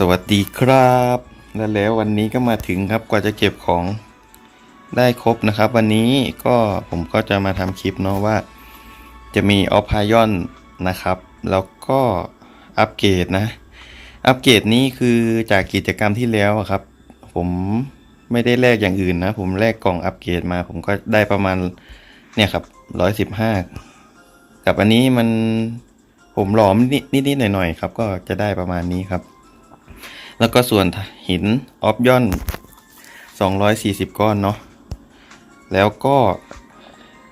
สวัสดีครับ และแล้ววันนี้ก็มาถึงครับกว่าจะเก็บของได้ครบนะครับ วันนี้ก็ผมก็จะมาทำคลิปเนาะว่า จะมีออฟพายอนนะครับ แล้วก็อัปเกรดนะ อัปเกรดนี้คือจากกิจกรรมที่แล้วอะครับ ผมไม่ได้แลกอย่างอื่นนะ ผมแลกกล่องอัปเกรดมา ผมก็ได้ประมาณเนี่ยครับร้อยสิบห้ากับอันนี้มันผมหลอมนิดนิดๆหน่อยๆครับ ก็จะได้ประมาณนี้ครับ แล้วก็ส่วนหินออฟย่อน 240 ก้อนเนาะ แล้วก็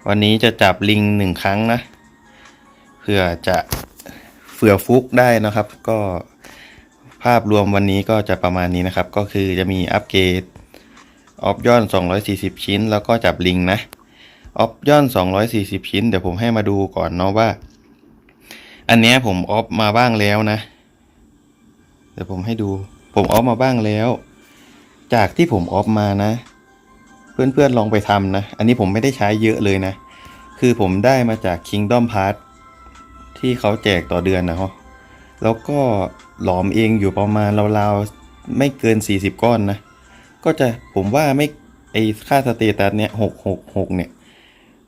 วันนี้จะจับลิงหนึ่งครั้งนะ เพื่อจะเผื่อฟุกได้นะครับ ก็ภาพรวมวันนี้ก็จะประมาณนี้นะครับ ก็คือจะมีอัปเกรดออฟย่อน 240 ชิ้น แล้วก็จับลิงนะออฟย่อน 240 ชิ้น เดี๋ยวผมให้มาดูก่อนเนาะว่า อันเนี้ยผมออฟมาบ้างแล้วนะ เดี๋ยวผมให้ดู ผมออฟมาบ้างแล้ว จากที่ผมออฟมานะ เพื่อนๆลองไปทำนะ อันนี้ผมไม่ได้ใช้เยอะเลยนะ คือผมได้มาจาก Kingdom Pass ที่เขาแจกต่อเดือนนะฮะแล้วก็หลอมเองอยู่ประมาณราวๆไม่เกิน 40 ก้อนนะ ก็จะผมว่าไม่ไอค่าสเตตัสเนี่ยหกหกหกเนี่ย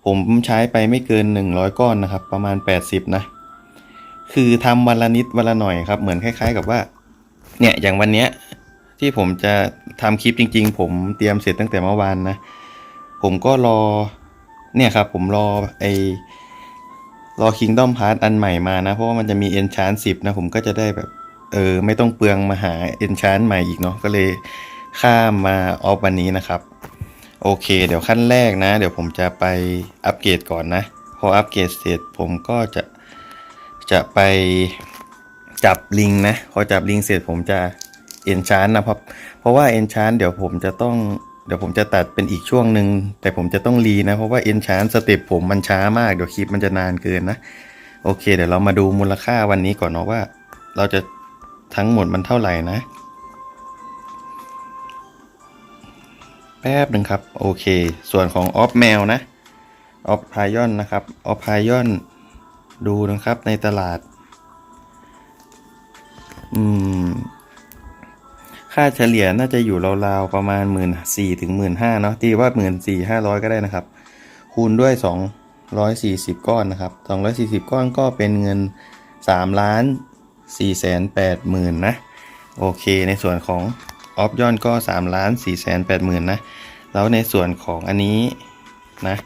ผมใช้ไปไม่เกิน 100 ก้อนนะครับ ประมาณ 80 นะ คือทำวันละนิดวันละหน่อยครับ เหมือนคล้าย ๆ กับว่า เนี่ยอย่างวันเนี้ยที่ผมจะทำคลิปจริง ๆ ผมเตรียมเสร็จตั้งแต่เมื่อวานนะ ผมก็รอเนี่ยครับ ผมรอไอรอ Kingdom Pass อันใหม่มานะ เพราะว่ามันจะมี Enchant 10 นะ ผมก็จะได้แบบ เออ ไม่ต้องเปลืองมาหา Enchant ใหม่อีกเนาะก็เลยข้ามมาออฟวันนี้นะครับ โอเค เดี๋ยวขั้นแรกนะ เดี๋ยวผมจะไปอัปเกรดก่อนนะ พออัปเกรดเสร็จผมก็จะจะไป จับลิงนะพอจับลิงเสร็จผมจะเอนชานนะครับเพราะว่าเอนชานเดี๋ยวผมจะต้องเดี๋ยวผมจะตัดเป็นอีกช่วงหนึ่งแต่ผมจะต้องรีนะเพราะว่าเอนชานสเต็ปผมมันช้ามากเดี๋ยวคลิปมันจะนานเกินนะโอเค เดี๋ยวเรามาดูมูลค่าวันนี้ก่อนเนาะว่า เราจะทั้งหมดมันเท่าไหร่นะ แป๊บหนึ่งครับ โอเค ส่วนของออฟแมวนะออฟพายอนนะครับออฟพายอนดูนะครับในตลาด อืม ค่าเฉลี่ยน่าจะอยู่ราวๆประมาณหมื่นสี่ถึงหมื่นห้าเนาะตีว่าหมื่นสี่ห้าร้อยก็ได้นะครับ คูณด้วยสองร้อยสี่สิบก้อนนะครับสองร้อยสี่สิบก้อนก็เป็นเงินสามล้านสี่แสนแปดหมื่นนะ โอเค ในส่วนของออฟยอนก็สามล้านสี่แสนแปดหมื่นนะ แล้วในส่วนของอันนี้นะ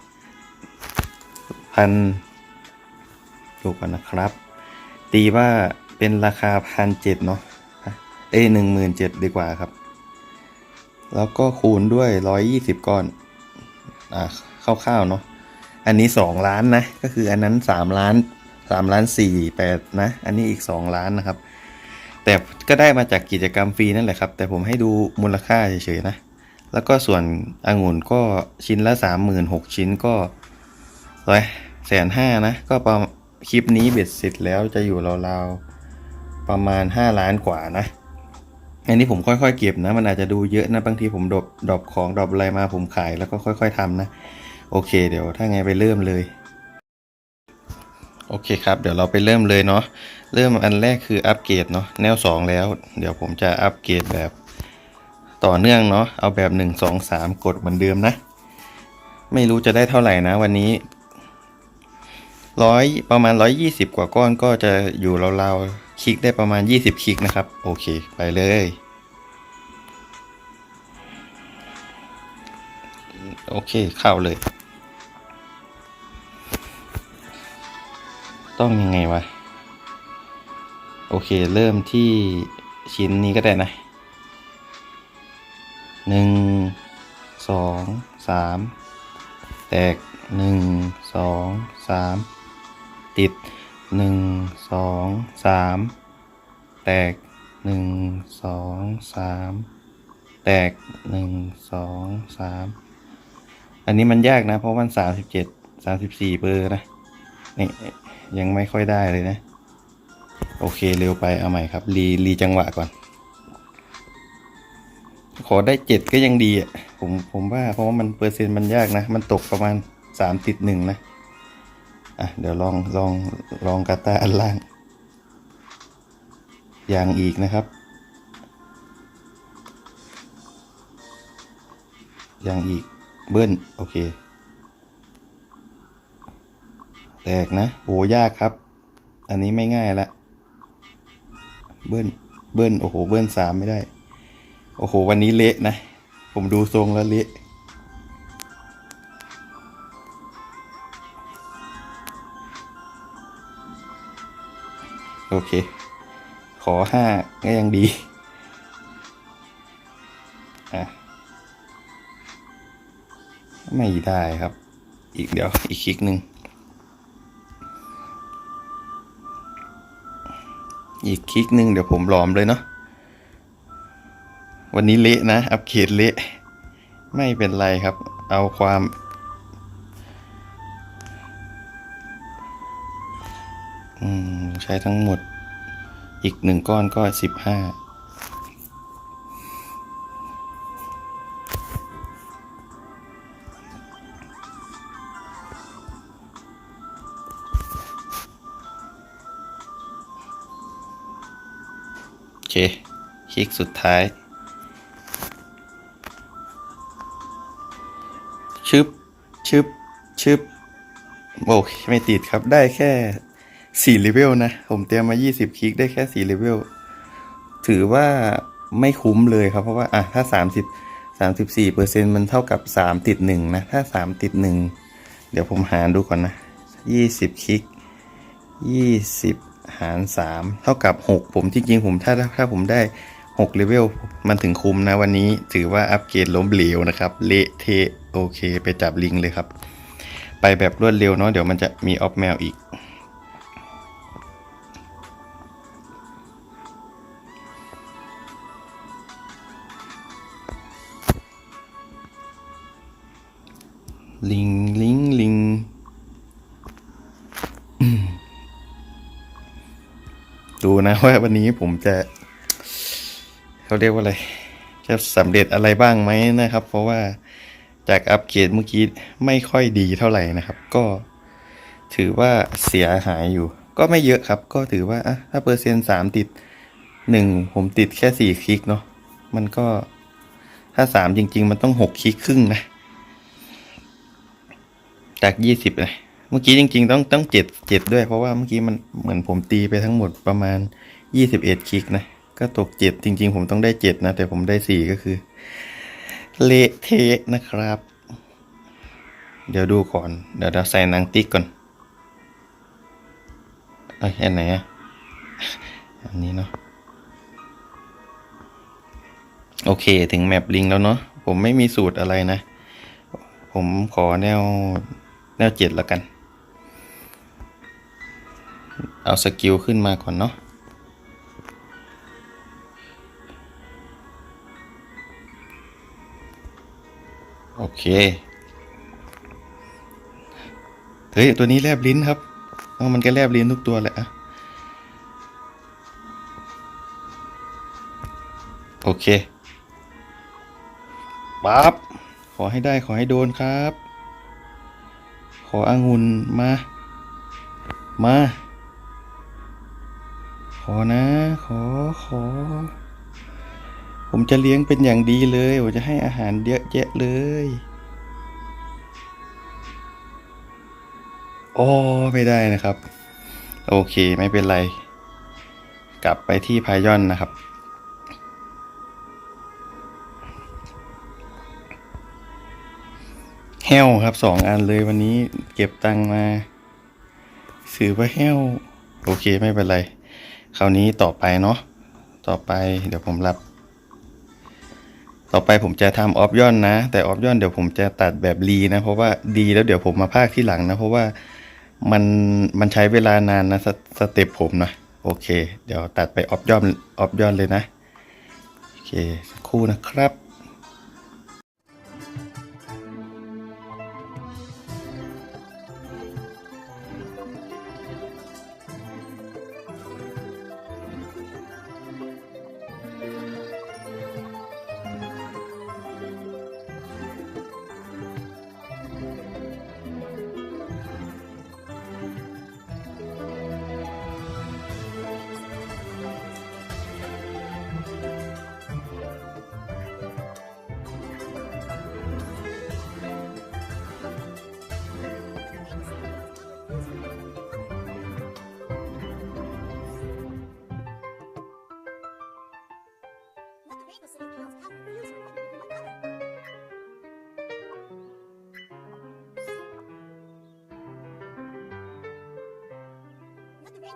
พันดูก่อนนะครับ ตีว่า เป็นราคาพันเจ็ดเนาะเอ้หนึ่งหมื่นเจ็ดดีกว่าครับ แล้วก็คูณด้วยร้อยยี่สิบก้อน อ่าคร่าวๆเนาะอันนี้สองล้านนะ ก็คืออันนั้นสามล้านสามล้านสี่แปดนะ อันนี้อีกสองล้านนะครับ แต่ก็ได้มาจากกิจกรรมฟรีนั่นแหละครับ แต่ผมให้ดูมูลค่าเฉยๆนะ แล้วก็ส่วนองุ่นก็ชิ้นละสามหมื่นหกชิ้นก็ร้อยแสนห้านะ ก็ประมาณคลิปนี้เบ็ดเสร็จแล้วจะอยู่ราวๆ ประมาณห้าล้านกว่านะ อันนี้ผมค่อยๆ เก็บนะ มันอาจจะดูเยอะนะบางทีผมดรอปดอปของดอปอะไรมาผมขายแล้วก็ค่อย ๆทำนะ โอเค เดี๋ยวถ้าไงไปเริ่มเลยโอเคครับ เดี๋ยวเราไปเริ่มเลยเนาะเริ่มอันแรกคืออัปเกรดเนาะแนว 2 แล้ว เดี๋ยวผมจะอัปเกรดแบบต่อเนื่องเนาะเอาแบบ 1 2 3 กดเหมือนเดิมนะ ไม่รู้จะได้เท่าไหร่นะวันนี้ร้อยประมาณ 120 กว่าก้อนก็จะอยู่ราวๆ คลิกได้ประมาณ 20 คลิกนะครับ โอเค ไปเลย โอเค เข้าเลย ต้องยังไงวะ โอเค เริ่มที่ชิ้นนี้ก็ได้นะหนึ่งสองสามแตกหนึ่งสองสามติด หนึ่งสองสามแตกหนึ่งสองสามแตกหนึ่งสองสามอันนี้มันยากนะ เพราะมันสามสิบเจ็ดสามสิบสี่เบอร์นะนี่ยังไม่ค่อยได้เลยนะ โอเคเร็วไปเอาใหม่ครับ รีรีจังหวะก่อน ขอได้เจ็ดก็ยังดีอะผมผมว่าเพราะว่ามันเปอร์เซ็นต์มันยากนะ มันตกประมาณสามติดหนึ่งนะ่ะเดี๋ยวลองลองลองกาตาอันล่างยางอีกนะครับยางอีกเบิ้ลโอเค แตกนะโหยากครับ อันนี้ไม่ง่ายละเบิ้ลเบิ้ลโอ้โหเบิ้ลสามไม่ได้ โอ้โห วันนี้เละนะ ผมดูทรงแล้วเละ เค ขอห้าก็ยังดีอะไม่ได้ครับ อีกเดี๋ยวอีกคลิกหนึ่งอีกคลิกหนึ่งเดี๋ยวผมหลอมเลยเนาะวันนี้เละนะ อัปเกรดเละ ไม่เป็นไรครับ เอาความอืมใช้ทั้งหมด อีกหนึ่งก้อนก็สิบห้าโอเค คลิกสุดท้ายชึบชึบชึบโอ้ไม่ติดครับได้แค่ สี่เลเวลนะ ผมเตรียมมา20คลิกได้แค่สี่เลเวลถือว่าไม่คุ้มเลยครับ เพราะว่าอะถ้า30 34เปอร์เซ็นมันเท่ากับ3ติด1นะ ถ้า3ติด1เดี๋ยวผมหารดูก่อนนะ20คลิก20หาร3เท่ากับ6ผมจริงๆผมถ้าถ้าผมได้6เลเวลมันถึงคุ้มนะวันนี้ถือว่าอัปเกรดล้มเหลวนะครับเละเทะโอเค ไปจับลิงเลยครับ ไปแบบรวดเร็วเนาะเดี๋ยวมันจะมีออฟแมวอีก ลิงลิงลิงดูนะว่าวันนี้ผมจะ เขาเรียกว่าอะไร จะสำเร็จอะไรบ้างไหมนะครับ เพราะว่าจากอัปเกรดเมื่อกี้ไม่ค่อยดีเท่าไหร่นะครับ ก็ถือว่าเสียหายอยู่ ก็ไม่เยอะครับ ก็ถือว่าอะถ้าเปอร์เซ็นต์สามติดหนึ่งผมติดแค่สี่คลิกเนาะมันก็ถ้าสามจริง ๆ มันต้องหกคลิกครึ่งนะ จากยี่สิบเลยเมื่อกี้จริง ๆ ต้องต้องเจ็ดเจ็ดด้วย เพราะว่าเมื่อกี้มันเหมือนผมตีไปทั้งหมดประมาณยี่สิบเอ็ดคลิกนะ ก็ตกเจ็ดจริง ๆ ผมต้องได้เจ็ดนะ แต่ผมได้สี่ก็คือ เละเทะนะครับ เดี๋ยวดูก่อน เดี๋ยวเราใส่นังติ๊กก่อนเอ้ยอันไหนอะอันนี้เนาะโอเค ถึงแมปลิงแล้วเนาะผมไม่มีสูตรอะไรนะ ผมขอแนว แนวเจ็ดแล้วกัน เอาสกิลขึ้นมาก่อนเนาะโอเค เฮ้ย ตัวนี้แลบลิ้นครับเอามันก็แลบลิ้นทุกตัวแหละอะโอเคปั๊บขอให้ได้ขอให้โดนครับ ขออางุ่นมา มา ขอนะ ขอ ขอ ผมจะเลี้ยงเป็นอย่างดีเลย ผมจะให้อาหารเยอะแยะเลยโอ้ไม่ได้นะครับ โอเคไม่เป็นไร กลับไปที่พายอนนะครับ แห้วครับสองอันเลยวันนี้เก็บตังมาถือว่าแห้ว โอเคไม่เป็นไร คราวนี้ต่อไปเนาะต่อไปเดี๋ยวผมรับ ต่อไปผมจะทำออฟย่อนนะ แต่ออฟย่อนเดี๋ยวผมจะตัดแบบรีนะ เพราะว่าดีแล้วเดี๋ยวผมมาภาคที่หลังนะ เพราะว่ามันมันใช้เวลานานนะสสเต็ปผมนะโอเค เดี๋ยวตัดไปออฟย่อนออฟย่อนเลยนะ โอเคสักครู่นะครับ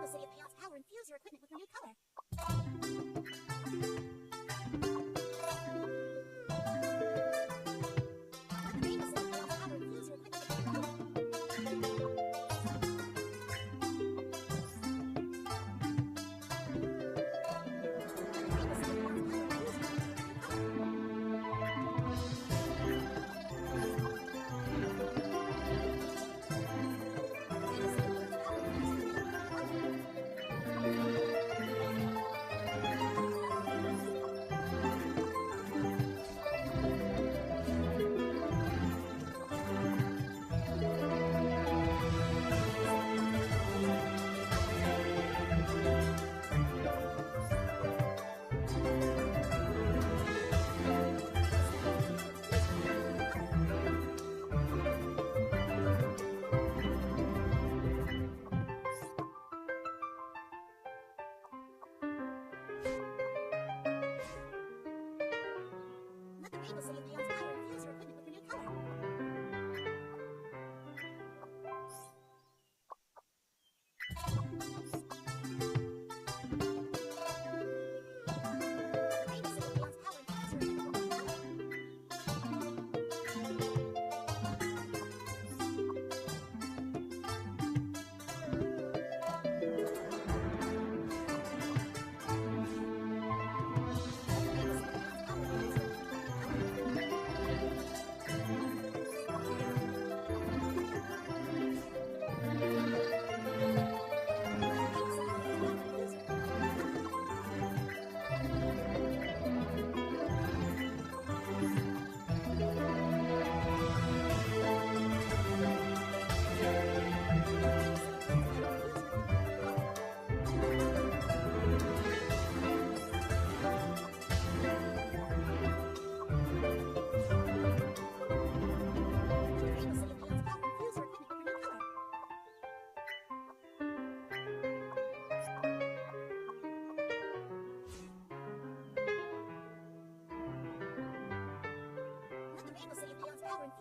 The City of Chaos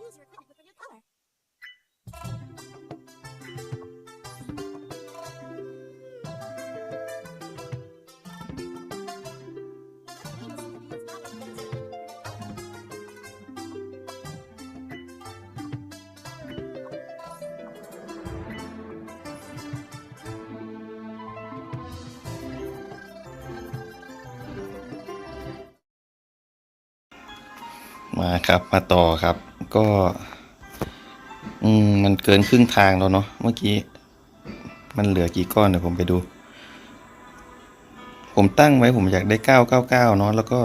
Use your equipment with a new color. Let the Rainbow City Pals power infuse your equipment with a new color. มาครับมาต่อครับ ก็ อืมมันเกินครึ่งทางแล้วเนาะเมื่อกี้ มันเหลือกี่ก้อนเดี๋ยวผมไปดู ผมตั้งไว้ผมอยากได้เก้าเก้าเก้าเนาะแล้วก็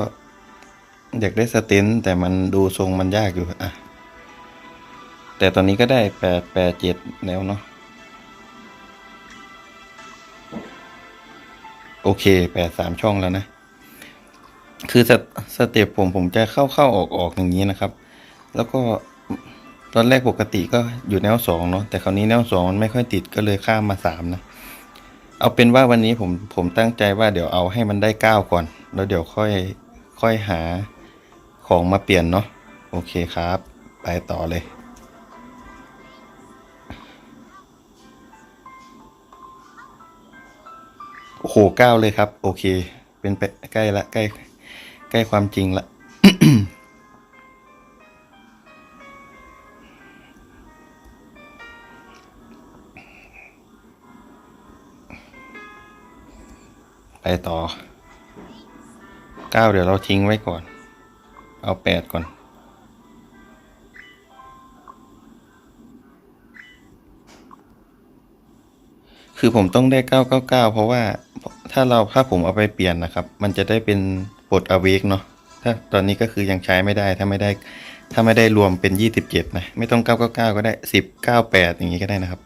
อยากได้สเตนแต่มันดูทรงมันยากอยู่อะแต่ตอนนี้ก็ได้แปดแปดเจ็ดแล้วเนาะโอเคแปดสามช่องแล้วนะ คือสเตสเต็ปผมผมจะเข้าเข้าออกออกอย่างนี้นะครับ แล้วก็ตอนแรกปกติก็อยู่แนวสองเนาะแต่คราวนี้แนวสองมันไม่ค่อยติดก็เลยข้ามมาสามนะ เอาเป็นว่าวันนี้ผมผมตั้งใจว่าเดี๋ยวเอาให้มันได้เก้าก่อน แล้วเดี๋ยวค่อยค่อยหาของมาเปลี่ยนเนาะโอเคครับ ไปต่อเลยโอ้โหเก้าเลยครับ โอเค เป็นไปใกล้ละใกล้ ใกล้ความจริงละ ไปต่อเก้าเดี๋ยวเราทิ้งไว้ก่อน เอาแปดก่อน คือผมต้องได้เก้าเก้าเก้าเพราะว่าถ้าเราถ้าผมเอาไปเปลี่ยนนะครับ มันจะได้เป็นปลดอเวกเนาะถ้าตอนนี้ก็คือยังใช้ไม่ได้ถ้าไม่ได้ถ้าไม่ได้รวมเป็นยี่สิบเจ็ดนะ ไม่ต้องเก้าเก้าเก้าก็ได้สิบเก้าแปดอย่างนี้ก็ได้นะครับ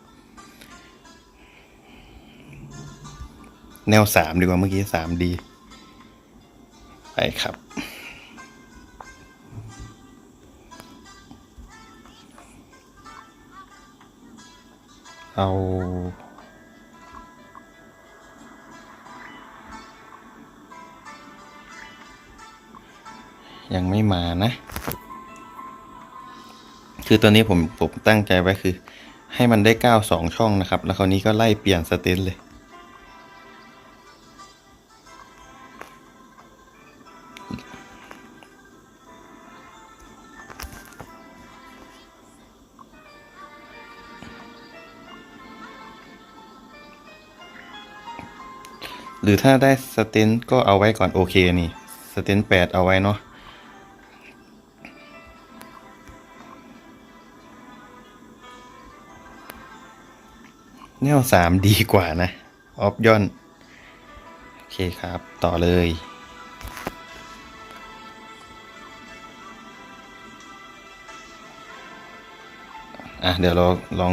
แนวสามดีกว่าเมื่อกี้สามดีไปครับเอายังไม่มานะ คือตัวนี้ผมผมตั้งใจไว้คือ ให้มันได้เก้าสองช่องนะครับ แล้วคราวนี้ก็ไล่เปลี่ยนสเตนเลย หรือถ้าได้สเตนก็เอาไว้ก่อนโอเคนี่สเตนแปดเอาไว้เนาะแนวสามดีกว่านะ ออฟยอน โอเคครับ ต่อเลยอะเดี๋ยวเราลอง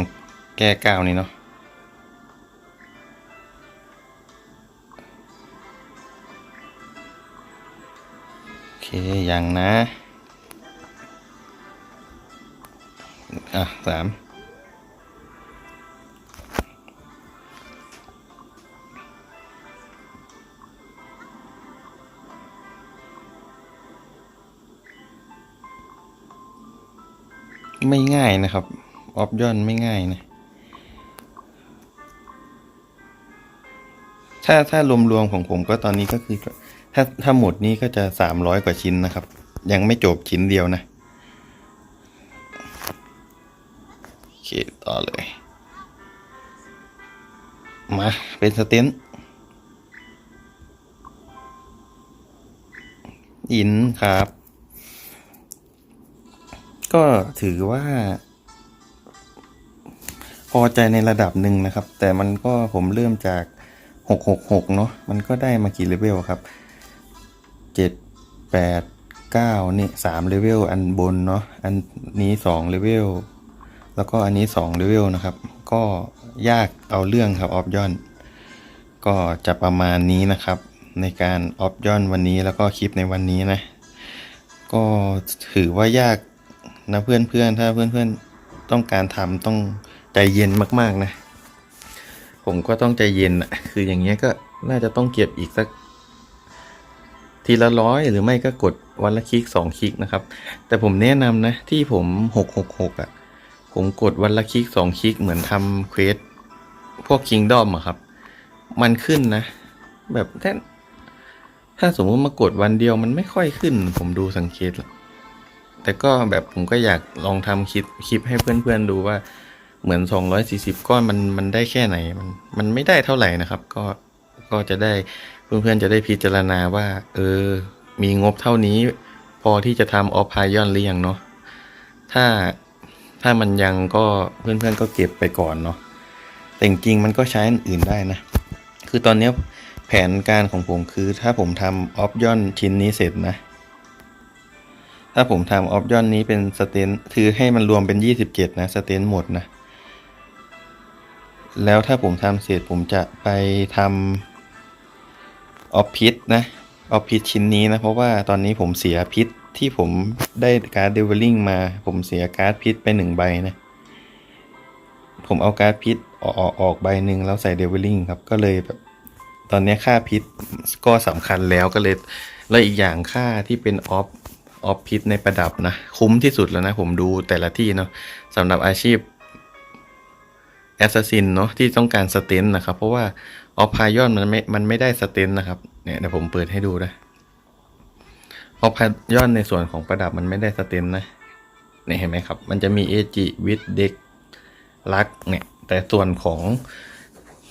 แก้ก้าวนี้เนาะ ยังนะ อะสามไม่ง่ายนะครับ ออฟย่อนไม่ง่ายนะ ถ้าถ้ารวมๆของผมก็ตอนนี้ก็คือ ถ้าถ้าหมดนี้ก็จะสามร้อยกว่าชิ้นนะครับ ยังไม่จบชิ้นเดียวนะโอเคต่อเลย มาเป็นสเตนอินครับ ก็ถือว่า พอใจในระดับหนึ่งนะครับ แต่มันก็ผมเริ่มจาก 666 เนาะมันก็ได้มากี่เลเวลครับ 7 8 9นี่3เลเวลอันบนเนาะอันนี้2เลเวลแล้วก็อันนี้2เลเวลนะครับ ก็ยากเอาเรื่องครับออฟยอนก็จะประมาณนี้นะครับ ในการออฟยอนวันนี้แล้วก็คลิปในวันนี้นะ ก็ถือว่ายากนะเพื่อนๆถ้าเพื่อนๆต้องการทำต้องใจเย็นมากๆนะ ผมก็ต้องใจเย็นอะคืออย่างเงี้ยก็น่าจะต้องเก็บอีกสัก ทีละร้อยหรือไม่ก็กดวันละคลิกสองคลิกนะครับ แต่ผมแนะนำนะที่ผมหกหกหกอะ ผมกดวันละคลิกสองคลิกเหมือนทำเควสพวกคิงดอมอะครับ มันขึ้นนะ แบบถ้าถ้าสมมติมากดวันเดียวมันไม่ค่อยขึ้น ผมดูสังเกต แต่ก็แบบผมก็อยากลองทำคลิปคลิปให้เพื่อนๆดูว่าเหมือน 240 ก้อนมันมันได้แค่ไหน มันมันไม่ได้เท่าไหร่นะครับ ก็ก็จะได้ เพื่อนๆจะได้พิจารณาว่า เออ มีงบเท่านี้ พอที่จะทำออฟพายอนหรือยังเนาะถ้าถ้ามันยังก็เพื่อนๆก็เก็บไปก่อนเนาะแต่จริงมันก็ใช้อันอื่นได้นะ คือตอนนี้แผนการของผมคือถ้าผมทำออฟยอนชิ้นนี้เสร็จนะ ถ้าผมทำออฟยอนนี้เป็นสเตนคือให้มันรวมเป็น 27 นะสเตนหมดนะ แล้วถ้าผมทำเสร็จผมจะไปทำ ออฟพิษนะออฟพิษชิ้นนี้นะ เพราะว่าตอนนี้ผมเสียพิษที่ผมได้การ์ดเดเวลลิงมา ผมเสียการ์ดพิษไปหนึ่งใบนะ ผมเอาการ์ดพิษออกออกออกใบหนึ่งแล้วใส่เดเวลลิงครับ ก็เลยแบบตอนนี้ค่าพิษก็สำคัญแล้วก็เลย แล้วอีกอย่างค่าที่เป็นออฟออฟพิษในประดับนะ คุ้มที่สุดแล้วนะ ผมดูแต่ละที่เนาะสำหรับอาชีพแอสซัสซินเนาะที่ต้องการสเตนนะครับ เพราะว่า ออฟพายอนมันไม่ มันไม่ได้สเตนนะครับ เนี่ยเดี๋ยวผมเปิดให้ดูนะออฟพายอนในส่วนของประดับมันไม่ได้สเตนนะเนี่ยเห็นไหมครับ มันจะมีเอจิวิดเด็กลักเนี่ย แต่ส่วนของ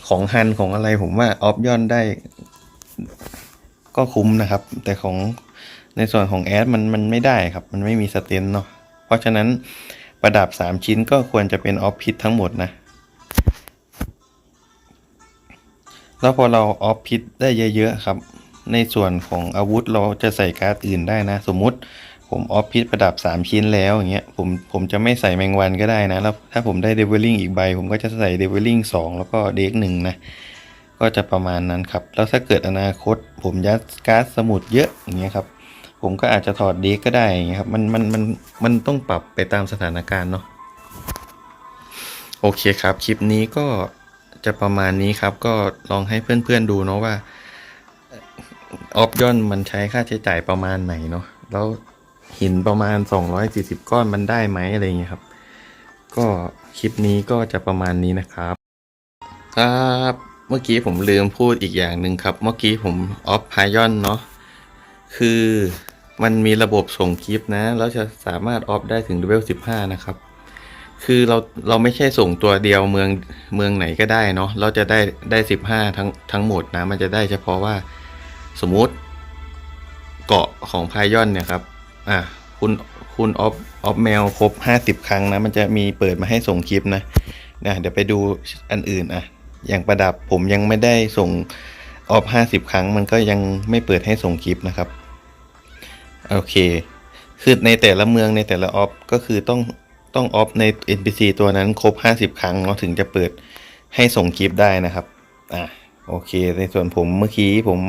ของฮันของอะไรผมว่าออฟย่อนได้ก็คุ้มนะครับ แต่ของในส่วนของแอดมันมันไม่ได้ครับ มันไม่มีสเตนเนาะเพราะฉะนั้นประดับ 3 ชิ้นก็ควรจะเป็นออฟพิททั้งหมดนะ แล้วพอเราออฟพิทได้เยอะๆครับ ในส่วนของอาวุธเราจะใส่การ์ดอื่นได้นะ สมมุติผมออฟพิทประดับ 3 ชิ้นแล้วอย่างเงี้ยผมผมจะไม่ใส่แมงวันก็ได้นะ แล้วถ้าผมได้เดเวลลิงอีกใบ ผมก็จะใส่เดเวลลิงสองแล้วก็เด็กหนึ่งนะ ก็จะประมาณนั้นครับ แล้วถ้าเกิดอนาคต ผมยัดการ์ดสมุดเยอะอย่างเงี้ยครับผมก็อาจจะถอดเด็กก็ได้อย่างเงี้ยครับมันมันมันมันต้องปรับไปตามสถานการณ์เนาะโอเคครับ คลิปนี้ก็ จะประมาณนี้ครับ ก็ลองให้เพื่อนๆดูเนาะว่าออฟยอนมันใช้ค่าใช้จ่ายประมาณไหนเนาะแล้วหินประมาณ 240 ก้อนมันได้ไหมอะไรเงี้ยครับ ก็คลิปนี้ก็จะประมาณนี้นะครับ ครับเมื่อกี้ผมลืมพูดอีกอย่างหนึ่งครับ เมื่อกี้ผมออฟพายอนเนาะคือมันมีระบบส่งคลิปนะ แล้วจะสามารถออฟได้ถึงเลเวล15 นะครับ คือเราเราไม่ใช่ส่งตัวเดียวเมืองเมืองไหนก็ได้เนาะเราจะได้ได้15ทั้งทั้งหมดนะ มันจะได้เฉพาะว่าสมมุติเกาะของพายอนเนี่ยครับ อะคุณคุณออฟออฟแมวครบ50ครั้งนะ มันจะมีเปิดมาให้ส่งคลิปนะนะเดี๋ยวไปดูอันอื่นอะ อย่างประดับผมยังไม่ได้ส่งออฟห้าสิบครั้ง มันก็ยังไม่เปิดให้ส่งคลิปนะครับ โอเค คือในแต่ละเมืองในแต่ละออฟก็คือต้อง ต้องออฟใน NPC ตัวนั้นครบห้าสิบครั้งเนาะถึงจะเปิดให้ส่งคลิปได้นะครับ อะโอเค ในส่วนผมเมื่อกี้ผม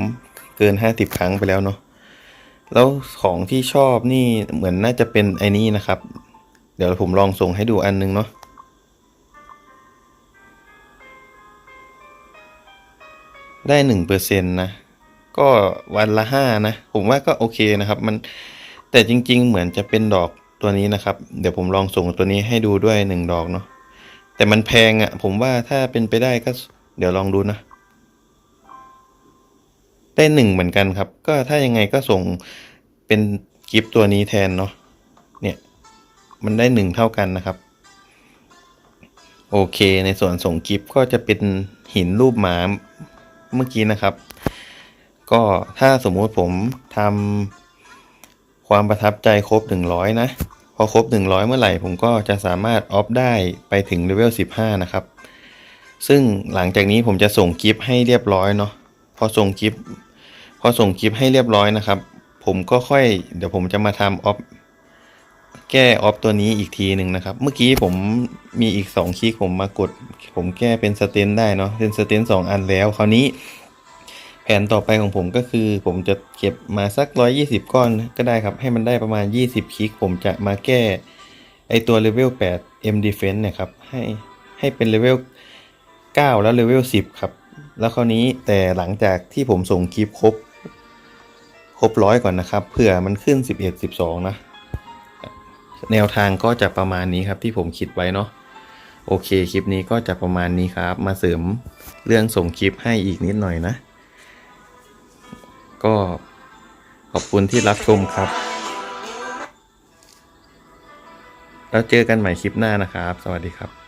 เกินห้าสิบครั้งไปแล้วเนาะแล้วของที่ชอบนี่เหมือนน่าจะเป็นไอ้นี่นะครับ เดี๋ยวผมลองส่งให้ดูอันนึงเนาะได้หนึ่งเปอร์เซ็นต์นะ ก็วันละห้านะ ผมว่าก็โอเคนะครับ มันแต่จริง ๆ เหมือนจะเป็นดอก ตัวนี้นะครับ เดี๋ยวผมลองส่งตัวนี้ให้ดูด้วยหนึ่งดอกเนาะแต่มันแพงอะ่ะ ผมว่าถ้าเป็นไปได้ก็ เดี๋ยวลองดูนะ ได้หนึ่งเหมือนกันครับ ก็ถ้ายังไงก็ส่งเป็นกิฟตตัวนี้แทนเนาะเนี่ย มันได้หนึ่งเท่ากันนะครับ โอเค ในส่วนส่งกิฟก็จะเป็นหินรูปหมาเมื่อกี้นะครับ ก็ถ้าสมมุติผมทำ ความประทับใจครบ 100 นะ พอครบ 100 เมื่อไหร่ผมก็จะสามารถออฟได้ไปถึงเลเวล 15 นะครับ ซึ่งหลังจากนี้ผมจะส่งกิฟต์ให้เรียบร้อยเนาะพอส่งกิฟต์พอส่งกิฟต์ให้เรียบร้อยนะครับ ผมก็ค่อยเดี๋ยวผมจะมาทำออฟแก้ออฟตัวนี้อีกทีหนึ่งนะครับ เมื่อกี้ผมมีอีกสองคลิกผมมากด ผมแก้เป็นสเตนได้เนาะเป็นสเตนสองอันแล้ว คราวนี้ แผนต่อไปของผมก็คือ ผมจะเก็บมาสักร้อยี่สิบก้อนก็ได้ครับ ให้มันได้ประมาณยี่สิบคลิก ผมจะมาแก้ไอตัวเลเวลแปด M Defense เนี่ยครับให้ให้เป็นเลเวลเก้าแล้วเลเวลสิบครับ แล้วคราวนี้แต่หลังจากที่ผมส่งคลิปครบ ครบร้อยก่อนนะครับเผื่อมันขึ้นสิบเอ็ดสิบสองนะ แนวทางก็จะประมาณนี้ครับที่ผมคิดไว้เนาะโอเค คลิปนี้ก็จะประมาณนี้ครับ มาเสริมเรื่องส่งคลิปให้อีกนิดหน่อยนะ ก็ขอบคุณที่รับชมครับ แล้วเจอกันใหม่คลิปหน้านะครับ สวัสดีครับ